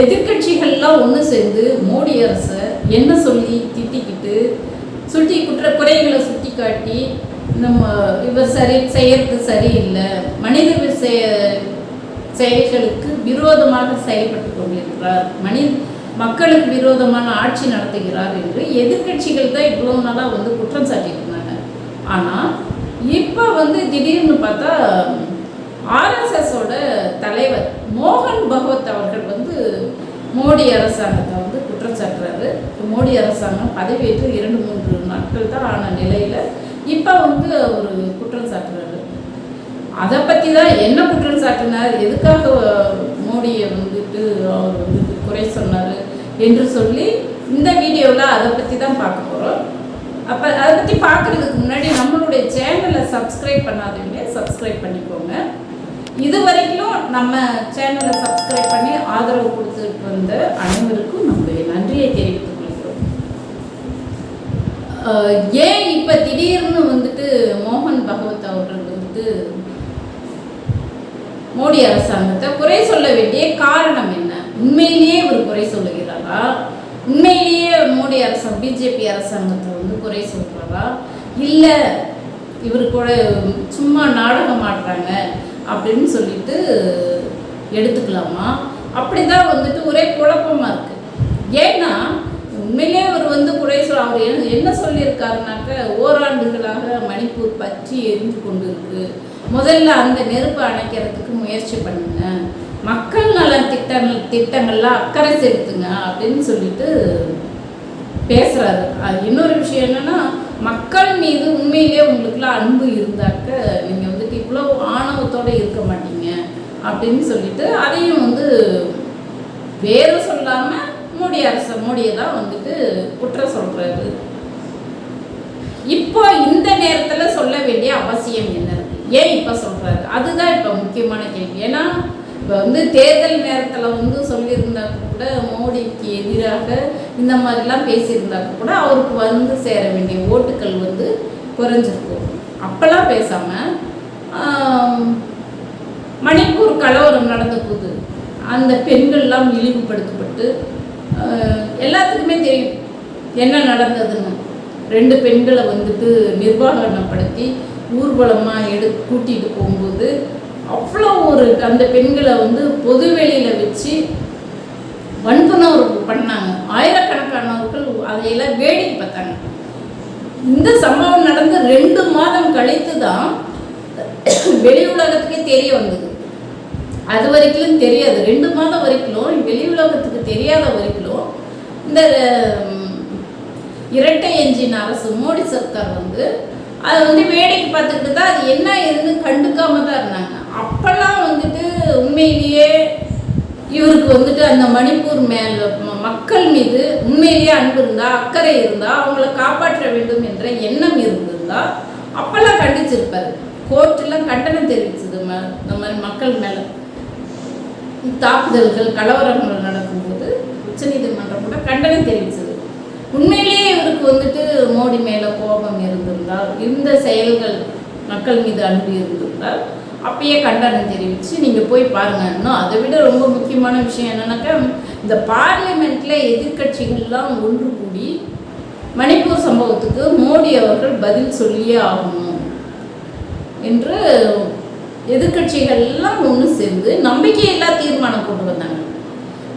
எதிர்க்கட்சிகள்லாம் ஒன்று சேர்ந்து மோடி அரசை என்ன சொல்லி திட்டிக்கிட்டு சுட்டி குற்ற குறைகளை சுட்டி காட்டி நம்ம இவர் சரி செய்யறது சரியில்லை. மனித செய செயல்களுக்கு விரோதமாக செயல்பட்டு கொண்டிருக்கிறார். மனி மக்களுக்கு விரோதமான ஆட்சி நடத்துகிறார் என்று எதிர்க்கட்சிகள் தான் இவ்வளோ நாளாக வந்து குற்றம் சாட்டிட்டு இருந்தாங்க. ஆனால் இப்போ வந்து திடீர்னு பார்த்தா ஆர்எஸ்எஸோட தலைவர் மோகன் பகவத் அவர்கள் வந்து மோடி அரசாங்கத்தை வந்து குற்றம் சாட்டுறாரு. மோடி அரசாங்கம் பதவியேற்று இரண்டு மூன்று நாட்கள் தான் ஆன நிலையில் இப்போ வந்து அவர் குற்றம் சாட்டுறாரு. அதை பற்றி தான் என்ன குற்றம் சாட்டினார்? எதுக்காக மோடியை வந்துட்டு அவர் வந்து குறை சொன்னார் என்று சொல்லி இந்த வீடியோவில் அதை பற்றி தான் பார்க்க போகிறோம் அப்போ அதை பற்றி பார்க்குறதுக்கு முன்னாடி நம்மளுடைய சேனலை சப்ஸ்கிரைப் பண்ணாதவங்க சப்ஸ்கிரைப் பண்ணிக்கோங்க. இது வரைக்கும் நம்ம சேனலை சப்ஸ்கிரைப் பண்ணி ஆதரவு கொடுத்துட்டு வந்த அனைவருக்கும் நம்முடைய நன்றியை தெரிவித்துக் கொள்கிறோம். ஏன் இப்போ திடீர்னு வந்துட்டு மோகன் பகவத் அவர்கள் வந்துட்டு மோடி அரசாங்கத்தை குறை சொல்ல வேண்டிய காரணம் என்ன? உண்மையிலேயே இவர் குறை சொல்லுகிறாரா? உண்மையிலேயே மோடி அரசாங்கம் பிஜேபி அரசாங்கத்தை வந்து குறை சொல்கிறாரா இல்லை இவர் கூட சும்மா நாடகம் ஆடுறாங்க. அப்படின்னு சொல்லிட்டு எடுத்துக்கலாமா? அப்படிதான் வந்துட்டு ஒரே குழப்பமாக இருக்குது ஏன்னா உண்மையிலே அவர் வந்து குறை சொல் அவர் என்ன என்ன சொல்லியிருக்காருனாக்க ஓராண்டுகளாக மணிப்பூர் பற்றி எரிந்து கொண்டு இருக்கு முதல்ல அந்த நெருப்பு அணைக்கிறதுக்கு முயற்சி பண்ணுங்க. மக்கள் நலன் திட்டங்கள் திட்டங்கள்லாம் அக்கறை செலுத்துங்க அப்படின்னு சொல்லிட்டு பேசுகிறாரு அது இன்னொரு விஷயம் என்னென்னா மக்கள் மீது உண்மையிலேயே உங்களுக்குலாம் அன்பு இருந்தாக்க நீங்கள் ஆணவத்தோட இருக்க மாட்டீங்க அப்படின்னு சொல்லிட்டு அதையும் வந்து வேறு சொல்லாமல் மோடி அரசு மோடியை தான் வந்துட்டு குற்றம் சொல்கிறாரு இப்போ இந்த நேரத்தில் சொல்ல வேண்டிய அவசியம் என்ன? இருக்கு ஏன் இப்போ சொல்கிறாரு அதுதான் இப்போ முக்கியமான கேள்வி. ஏன்னா இப்போ வந்து தேர்தல் நேரத்தில் வந்து சொல்லியிருந்தாக்க கூட மோடிக்கு எதிராக இந்த மாதிரிலாம் பேசியிருந்தாக்க கூட அவருக்கு வந்து சேர வேண்டிய ஓட்டுக்கள் வந்து குறைஞ்சிருக்கும். அப்போல்லாம் பேசாமல் மணிப்பூர் கலவரம் நடந்த போது அந்த பெண்கள்லாம் இழிவுபடுத்தப்பட்டு எல்லாத்துக்குமே தெரியும் என்ன நடந்ததுன்னு. ரெண்டு பெண்களை வந்துட்டு நிர்வாகப்படுத்தி ஊர்வலமாக எடு கூட்டிகிட்டு போகும்போது அவ்வளோ ஒரு அந்த பெண்களை வந்து பொது வெளியில் வச்சு வன்புணர்வு பண்ணாங்க. ஆயிரக்கணக்கானவர்கள் அதையெல்லாம் வேடிக்கை பார்த்தாங்க. இந்த சம்பவம் நடந்து ரெண்டு மாதம் கழித்து தான் வெளி உலகத்துக்கே தெரிய வந்தது. அது வரைக்கும் தெரியாது. ரெண்டு மாதம் வரைக்கும் வெளி உலகத்துக்கு தெரியாத வரைக்கும் இந்த இரட்டை என்ஜின் அரசு மோடி சர்க்கார் வந்து அதை வந்து வேடிக்கை பார்த்துக்கிட்டு தான் அது என்ன ஏதுன்னு கண்டுக்காம தான் இருந்தாங்க. அப்பெல்லாம் வந்துட்டு உண்மையிலேயே இவருக்கு வந்துட்டு அந்த மணிப்பூர் மேல ம- மக்கள் மீது உண்மையிலேயே அன்பு இருந்தா அக்கறை இருந்தா அவங்கள காப்பாற்ற வேண்டும் என்ற எண்ணம் இருந்திருந்தா அப்பெல்லாம் கண்டிச்சிருப்பாரு. கோர்ட்டெல்லாம் கண்டனம் தெரிவித்தது ம- இந்த மாதிரி மக்கள் மேலே. தாக்குதல்கள் கலவரங்கள் நடக்கும்போது உச்சநீதிமன்றம் கூட கண்டனம் தெரிவித்தது உண்மையிலேயே இவருக்கு வந்துட்டு மோடி மேலே கோபம் இருந்திருந்தால் இந்த செயல்கள் மக்கள் மீது அன்பு இருந்திருந்தால் அப்பயே கண்டனம் தெரிவித்து நீங்கள் போய் பாருங்க. இன்னும் அதை விட ரொம்ப முக்கியமான விஷயம் என்னென்னாக்கா இந்த பார்லிமெண்ட்டில் எதிர்க்கட்சிகள்லாம் ஒன்று கூடி மணிப்பூர் சம்பவத்துக்கு மோடி அவர்கள் பதில் சொல்லியே ஆகணும். என்று எதிர்க்கட்சிகள் எல்லாம் ஒன்று சேர்ந்து நம்பிக்கையில்லா தீர்மானம் கொண்டு வந்தாங்க.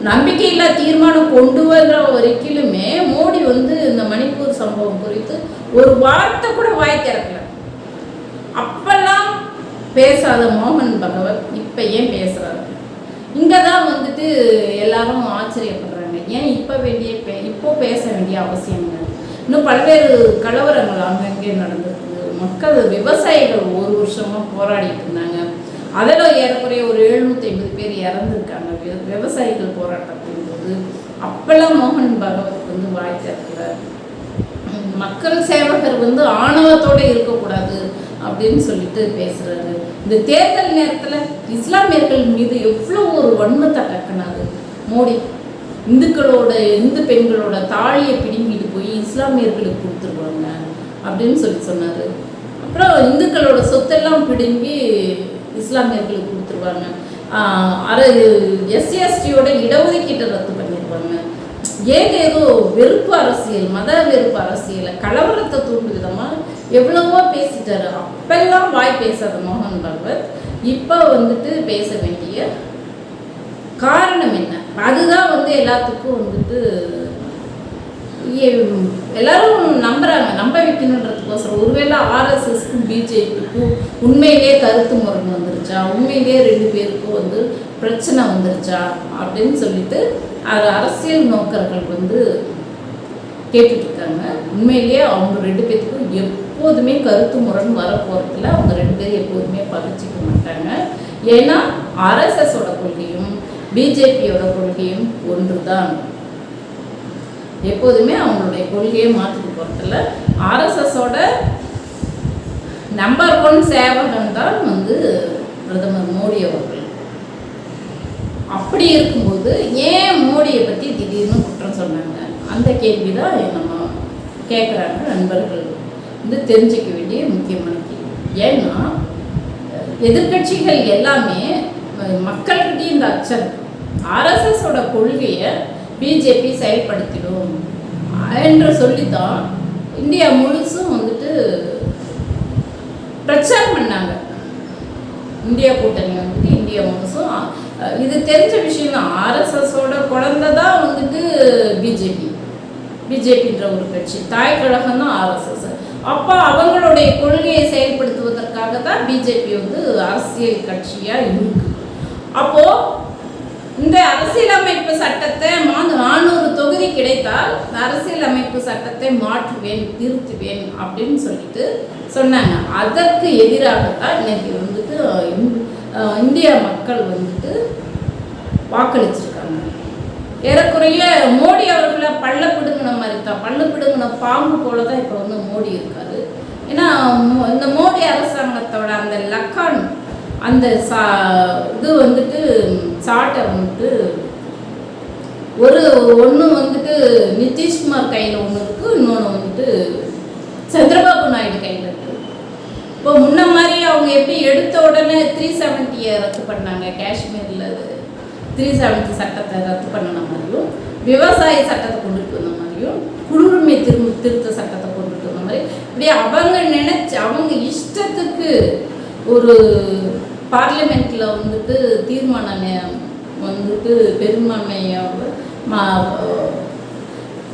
நம்பிக்கையில்லா தீர்மானம் கொண்டு வர்ற வரைக்கிலுமே மோடி வந்து இந்த மணிப்பூர் சம்பவம் குறித்து ஒரு வார்த்தை கூட வாய் திறக்கல. அப்பெல்லாம் பேசாத மோகன் பகவத் இப்போ ஏன் பேசுகிறாரு இங்கே தான் வந்துட்டு எல்லாரும் ஆச்சரியப்படுறாங்க. ஏன் இப்போ வேண்டிய பே இப்போ பேச வேண்டிய அவசியம் இல்லை? இன்னும் பல்வேறு கலவரங்கள் அங்கங்கே நடந்தது மக்கள் விவசாயிகள் ஒரு வருஷமாக போராடிட்டு இருந்தாங்க. அதில் ஏறக்குறைய ஒரு எழுநூற்றி ஐம்பது பேர் இறந்துருக்காங்க. விவசாயிகள் போராட்டத்தின் போது அப்பெல்லாம் மோகன் பகவத் வந்து வாய் மக்கள் சேவகர் வந்து ஆணவத்தோட இருக்கக்கூடாது அப்படின்னு சொல்லிட்டு பேசுகிறாரு இந்த தேர்தல் நேரத்தில் இஸ்லாமியர்கள் மீது எவ்வளோ ஒரு வன்மத்தை கக்கினாரு மோடி இந்துக்களோட இந்து பெண்களோட தாலியை பிடுங்கிட்டு போய் இஸ்லாமியர்களுக்கு கொடுத்துருவாங்க அப்படின்னு சொல்லி சொன்னார். அப்புறம் இந்துக்களோட சொத்தெல்லாம் பிடுங்கி இஸ்லாமியர்களுக்கு கொடுத்துருவாங்க. எஸ்சி எஸ்டியோட இடஒதுக்கீட்டை ரத்து பண்ணியிருப்பாங்க ஏன் ஏதோ வெறுப்பு அரசியல் மத வெறுப்பு அரசியலை கலவரத்தை தூண்டு விதமாக எவ்வளவோ பேசிட்டாரு. அப்பெல்லாம் வாய் பேசாத மோகன் பகவத். இப்போ வந்துட்டு பேச வேண்டிய காரணம் என்ன? அதுதான் வந்து எல்லாத்துக்கும் வந்துட்டு எல்லாரும் நம்புறாங்க. நம்ப வைக்கணுன்றதுக்கோசரம் ஒருவேளை ஆர்எஸ்எஸ்க்கும் பிஜேபிக்கும் உண்மையிலேயே கருத்து முரண் வந்துருச்சா? உண்மையிலேயே ரெண்டு பேருக்கும் வந்து பிரச்சனை வந்துருச்சா? அப்படின்னு சொல்லிட்டு அது அரசியல் நோக்கர்கள் வந்து கேட்டுட்ருக்காங்க. உண்மையிலேயே அவங்க ரெண்டு பேத்துக்கும் எப்போதுமே கருத்து முரண் வரப்போகிறதுல அவங்க ரெண்டு பேரும் எப்போதுமே பகிர்ச்சிக்க மாட்டாங்க. ஏன்னா ஆர்எஸ்எஸோட கொள்கையும் பிஜேபியோட கொள்கையும் ஒன்று தான் எப்போதுமே அவங்களுடைய கொள்கையை மாற்றிட்டு போகிறதில்ல ஆர்எஸ்எஸோட நம்பர் ஒன் சேவகன் தான் வந்து பிரதமர் மோடி அவர்கள். அப்படி இருக்கும்போது ஏன் மோடியை பற்றி திடீர்னு குற்றம் சொன்னாங்க? அந்த கேள்வி தான் நம்ம கேட்குறாங்க நண்பர்கள். வந்து தெரிஞ்சுக்க வேண்டிய முக்கியமான கேள்வி. ஏன்னா எதிர்க்கட்சிகள் எல்லாமே மக்கள்கிட்டயும் இந்த அச்சம். ஆர்எஸ்எஸோட கொள்கையை பிஜேபி செயல்படுத்திடும் என்று சொல்லித்தான் இந்தியா முழுசும் வந்துட்டு பிரச்சாரம் பண்ணாங்க. இந்தியா கூட்டணி வந்துட்டு இந்தியா முழுசும். இது தெரிஞ்ச விஷயம் தான். ஆர்எஸ்எஸோட குழந்தை தான் வந்துட்டு பிஜேபி. பிஜேபின்ற ஒரு கட்சி. தாய் கழகம் தான் ஆர்எஸ்எஸ். அப்போ அவங்களுடைய கொள்கையை செயல்படுத்துவதற்காக தான் பிஜேபி வந்து அரசியல் கட்சியாக இருக்கு. அப்போது இந்த அரசியலமைப்பு சட்டத்தை நானூறு தொகுதி கிடைத்தால் அரசியலமைப்பு சட்டத்தை மாற்றுவேன் திருத்துவேன் அப்படின்னு சொல்லிட்டு சொன்னாங்க. அதற்கு எதிராகத்தான் இன்னைக்கு வந்துட்டு இந்- இந்திய மக்கள் வந்துட்டு வாக்களிச்சிருக்காங்க. ஏறக்குறைய மோடி அவர்களை பள்ள பிடுங்கின மாதிரி தான். பள்ள பிடுங்கின பாம்பு போல தான் இப்போ வந்து மோடி இருக்காரு. ஏன்னா மோ- இந்த மோடி அரசாங்கத்தோட அந்த லக்கான் அந்த சா இது வந்துட்டு சாட்டை வந்துட்டு ஒரு ஒன்று வந்துட்டு நிதிஷ்குமார் கையில் ஒன்று இருக்குது இன்னொன்று வந்துட்டு சந்திரபாபு நாயுடு கையில் இருக்குது இப்போ முன்ன மாதிரி அவங்க எப்படி எடுத்த உடனே த்ரீ செவன்ட்டியை ரத்து பண்ணாங்க? காஷ்மீரில் த்ரீ செவன்ட்டி சட்டத்தை ரத்து பண்ணின மாதிரியும் விவசாய சட்டத்தை கொண்டுட்டு வந்த மாதிரியும் குடியுரிமை திரும்ப திருத்த சட்டத்தை கொண்டுட்டு வந்த மாதிரி இப்படி அவங்க நினைச்சு அவங்க இஷ்டத்துக்கு ஒரு பார்லிமெண்ட்டில் வந்துட்டு தீர்மானம் வந்துட்டு பெரும்பான்மையாக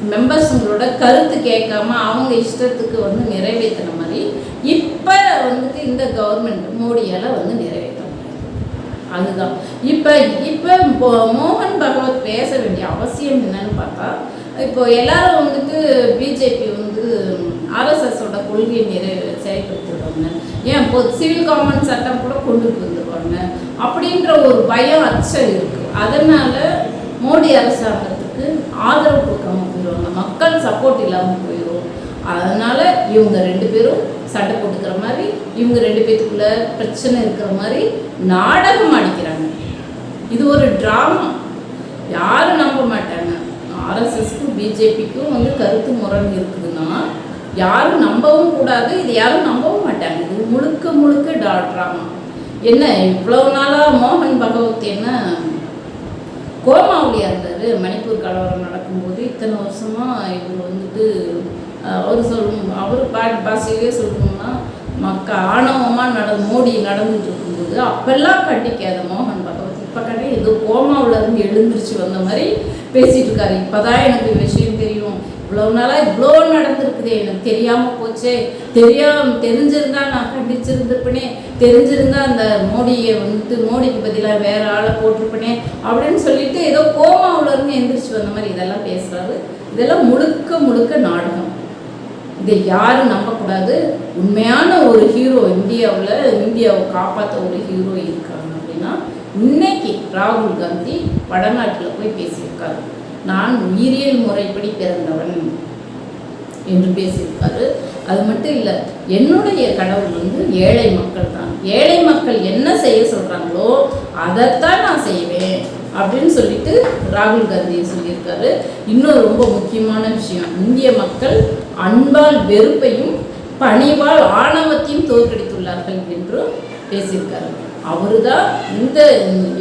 மெம்பர்ஸுங்களோட கருத்து கேட்காம அவங்க இஷ்டத்துக்கு வந்து நிறைவேற்றின மாதிரி இப்போ வந்துட்டு இந்த கவர்மெண்ட் மோடியால் வந்து நிறைவேற்ற அதுதான். இப்போ இப்போ மோகன் பகவத் பேச வேண்டிய அவசியம் என்னன்னு பார்த்தா இப்போ எல்லாரும் வந்துட்டு பிஜேபி வந்து ஆர்எஸ்எஸோட கொள்கையை நிறைவே செயல்படுத்திடுவாங்க ஏன்? இப்போ சிவில் காமன் சட்டம் கூட கொண்டுட்டு வந்துடுவாங்க அப்படின்ற ஒரு பயம் அச்சம் இருக்கு. அதனால மோடி அரசாங்கத்துக்கு ஆதரவு கொடுக்காம போயிடுவாங்க. மக்கள் சப்போர்ட் இல்லாமல் போயிடும். அதனால இவங்க ரெண்டு பேரும் சண்டை போட்டுக்கிற மாதிரி இவங்க ரெண்டு பேத்துக்குள்ள பிரச்சனை இருக்கிற மாதிரி நாடகம் அடிக்கிறாங்க இது ஒரு ட்ராமா யாரும் நம்ப மாட்டாங்க. ஆர்எஸ்எஸ்க்கும் பிஜேபிக்கும் வந்து கருத்து முரண் இருக்குதுன்னா யாரும் நம்பவும் கூடாது இது யாரும் நம்பவும் மாட்டாங்க. இது முழுக்க முழுக்க டாக்டராமா என்ன இவ்வளவு நாளாக மோகன் பகவத் என்ன கோமாவுலியா இருந்தார்? மணிப்பூர் கலவரம் நடக்கும்போது இத்தனை வருஷமாக இவர் வந்துட்டு அவர் சொல்லணும் அவர் பாட்டு பாஷையிலே சொல்லணும்னா மக்க ஆணவமாக நட மோடி நடந்துட்டு இருக்கும்போது அப்பெல்லாம் கண்டிக்காத மோகன் ஏதோ கோமாவில் இருந்து எழுந்திருச்சு வந்த மாதிரி பேசிகிட்டு இருக்காரு இப்போதான் எனக்கு விஷயம் தெரியும். இவ்வளவு நாளாக இவ்வளோ நடந்திருக்குதே. எனக்கு தெரியாமல் போச்சே. தெரியாம தெரிஞ்சிருந்தா நான் கண்டிச்சிருந்திருப்பேனே. தெரிஞ்சிருந்தா அந்த மோடியை வந்துட்டு மோடிக்கு பதிலாக வேற ஆளை போட்டிருப்பேனே அப்படின்னு சொல்லிட்டு ஏதோ கோமாவில் இருந்து எந்திரிச்சு வந்த மாதிரி இதெல்லாம் பேசுகிறாரு இதெல்லாம் முழுக்க முழுக்க நாடகம். இதை யாரும் நம்பக்கூடாது. உண்மையான ஒரு ஹீரோ இந்தியாவில் இந்தியாவை காப்பாற்ற ஒரு ஹீரோ இருக்காங்க அப்படின்னா இன்னைக்கு ராகுல் காந்தி வடநாட்டில் போய் பேசியிருக்காரு. நான் உயிரியல் முறைப்படி பிறந்தவன் என்று பேசியிருக்காரு. அது மட்டும் இல்லை என்னுடைய கடவுள் வந்து ஏழை மக்கள் தான். ஏழை மக்கள் என்ன செய்ய சொல்கிறாங்களோ அதைத்தான் நான் செய்வேன் அப்படின்னு சொல்லிட்டு ராகுல் காந்தி சொல்லியிருக்காரு. இன்னும் ரொம்ப முக்கியமான விஷயம் இந்திய மக்கள் அன்பால் வெறுப்பையும் பணிவால் ஆணவத்தையும் தோற்கடித்துள்ளார்கள் என்றும் பேசியிருக்காரு. அவரு தான் இந்த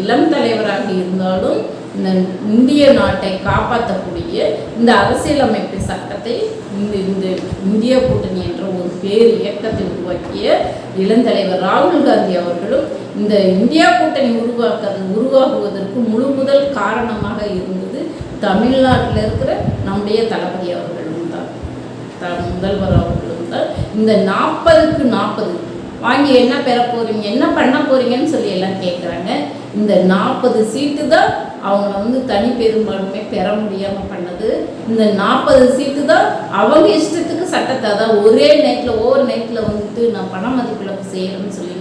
இளம் தலைவராக இருந்தாலும் இந்த இந்திய நாட்டை காப்பாற்றக்கூடிய இந்த அரசியலமைப்பு சட்டத்தை இந்த இந்த இந்திய கூட்டணி என்ற ஒரு பேர் இயக்கத்தை உருவாக்கிய இளந்தலைவர் ராகுல் காந்தி அவர்களும் இந்த இந்தியா கூட்டணி உருவாக்க உருவாகுவதற்கு முழு முதல் காரணமாக இருந்தது தமிழ்நாட்டில் இருக்கிற நம்முடைய தளபதி அவர்களும் தான். த முதல்வர் அவர்களும் தான். இந்த நாற்பதுக்கு நாற்பது வாங்கி என்ன பெற போறீங்க என்ன பண்ண போறீங்கன்னு சொல்லி எல்லாம் கேட்குறாங்க இந்த நாற்பது சீட்டு தான் அவங்கள வந்து தனி பெரும்பான்மை பெற முடியாமல் பண்ணது. இந்த நாற்பது சீட்டு தான் அவங்க இஷ்டத்துக்கு சட்டத்தை அதான் ஒரே நைட்டில் ஒவ்வொரு நைட்டில் வந்துட்டு நான் பண மதிப்பிழப்பு செய்யணும்னு சொல்லி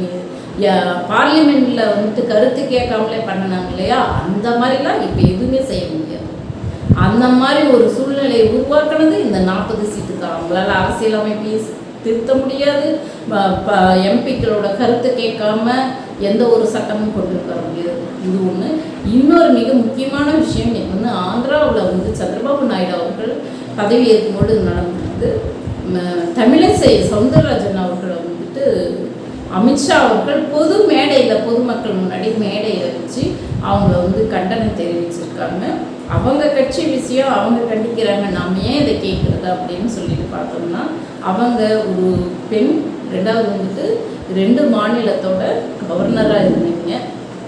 பார்லிமெண்ட்டில் வந்துட்டு கருத்து கேட்காமலே பண்ணினாங்க இல்லையா? அந்த மாதிரிலாம் இப்போ எதுவுமே செய்ய முடியாது. அந்த மாதிரி ஒரு சூழ்நிலையை உருவாக்குனது இந்த நாற்பது சீட்டு தான். அவங்களால அரசியலமைப்பை திருத்த முடியாது. எம்பிக்களோட கருத்து கேட்காம எந்த ஒரு சட்டமும் கொண்டு வர முடியாது. இது ஒன்று இன்னொரு மிக முக்கியமான விஷயம் இன்னைக்கு வந்து ஆந்திராவில் வந்து சந்திரபாபு நாயுடு அவர்கள் பதவி ஏற்கும்போது நடந்தது. தமிழிசை சவுந்தரராஜன் அவர்களை வந்துட்டு அமித்ஷா அவர்கள் பொது மேடையில் பொதுமக்கள் முன்னாடி மேடையில் வச்சு அவங்கள வந்து கண்டனம் தெரிவிச்சிருக்காங்க. அவங்க கட்சி விஷயம் அவங்க கண்டிக்கிறாங்க. நாம ஏன் இதை கேட்குறது அப்படின்னு சொல்லிட்டு பார்த்தோம்னா அவங்க ஒரு பெண் ரெண்டாவது வந்துட்டு ரெண்டு மாநிலத்தோட கவர்னராக இருந்தீங்க.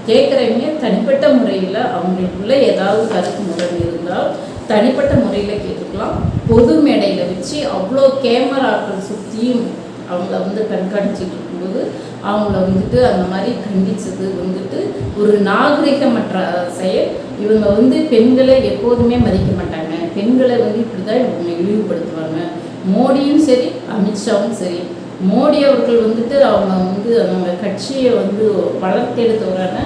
கேட்குறவங்க தனிப்பட்ட முறையில் அவங்களுக்குள்ள ஏதாவது கருத்து முறை இருந்தால் தனிப்பட்ட முறையில் கேட்டுக்கலாம். பொது மேடையில் வச்சு அவ்வளோ கேமராக்கள் சுற்றியும் அவங்கள வந்து கண்காணிச்சிட்டு இருக்கும்போது அவங்கள வந்துட்டு அந்த மாதிரி கண்டிச்சது வந்துட்டு ஒரு நாகரிகமற்ற செயல். இவங்க வந்து பெண்களை எப்போதுமே மதிக்க மாட்டாங்க. பெண்களை வந்து இப்படி தான் இவங்க இழிவுபடுத்துவாங்க. மோடியும் சரி அமித்ஷாவும் சரி மோடி அவர்கள் வந்துட்டு அவங்க வந்து அவங்க கட்சியை வந்து வளர்த்தெடுத்தவரான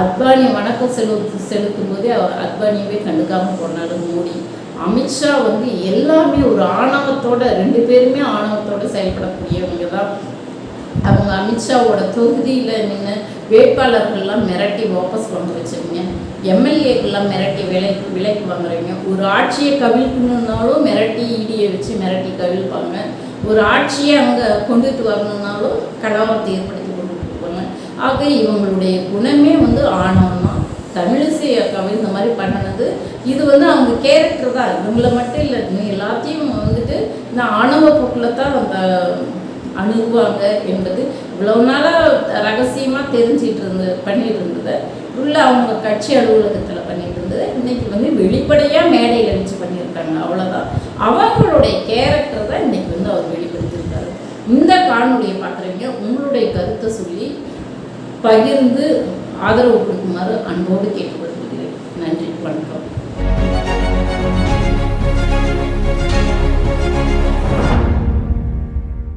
அத்வானி வணக்கம் செலுத்து செலுத்தும் போதே அவர் அத்வானியவே கண்டுக்காமல் போனாரு மோடி. அமித்ஷா வந்து எல்லாமே ஒரு ஆணவத்தோட ரெண்டு பேருமே ஆணவத்தோட செயல்படக்கூடியவங்க தான். அவங்க அமித்ஷாவோட தொகுதியில் நின்று வேட்பாளர்கள்லாம் மிரட்டி வாபஸ் வாங்க வச்சுருங்க. எம்எல்ஏக்கெல்லாம் மிரட்டி விலை விலைக்கு வாங்குறீங்க. ஒரு ஆட்சியை கவிழ்க்கணுன்னாலும் மிரட்டி இடியை வச்சு மிரட்டி கவிழ்ப்பாங்க. ஒரு ஆட்சியை அங்கே கொண்டுட்டு வரணுன்னாலும் கலவரத்தை ஏற்படுத்தி கொண்டுட்டு இருப்பாங்க ஆக இவங்களுடைய குணமே வந்து ஆணவம் தான் தமிழிசை அக்காவை இந்த மாதிரி பண்ணினது இது வந்து அவங்க கேரக்டர் தான். இவங்களை மட்டும் இல்லை எல்லாத்தையும் வந்துட்டு இந்த ஆணவ போக்கில் தான் அந்த அணுகுவாங்க என்பது இவ்வளவு நாளாக ரகசியமாக தெரிஞ்சிட்டு இருந்து பண்ணிட்டு இருந்ததை உள்ள அவங்க கட்சி அலுவலகத்தில் பண்ணிட்டு இருந்தது இன்னைக்கு வந்து வெளிப்படையாக மேடையில் வச்சு பண்ணியிருக்காங்க அவ்வளோதான் அவங்களுடைய கேரக்டர் தான் இன்னைக்கு வந்து அவர் வெளிப்படுத்தியிருக்காரு. இந்த காணொலியை பார்க்குறீங்க உங்களுடைய கருத்தை சொல்லி பகிர்ந்து ஆதரவு கொடுக்குமாறு அன்போடு கேட்டுக்கொள்கிறேன். நன்றி வணக்கம்.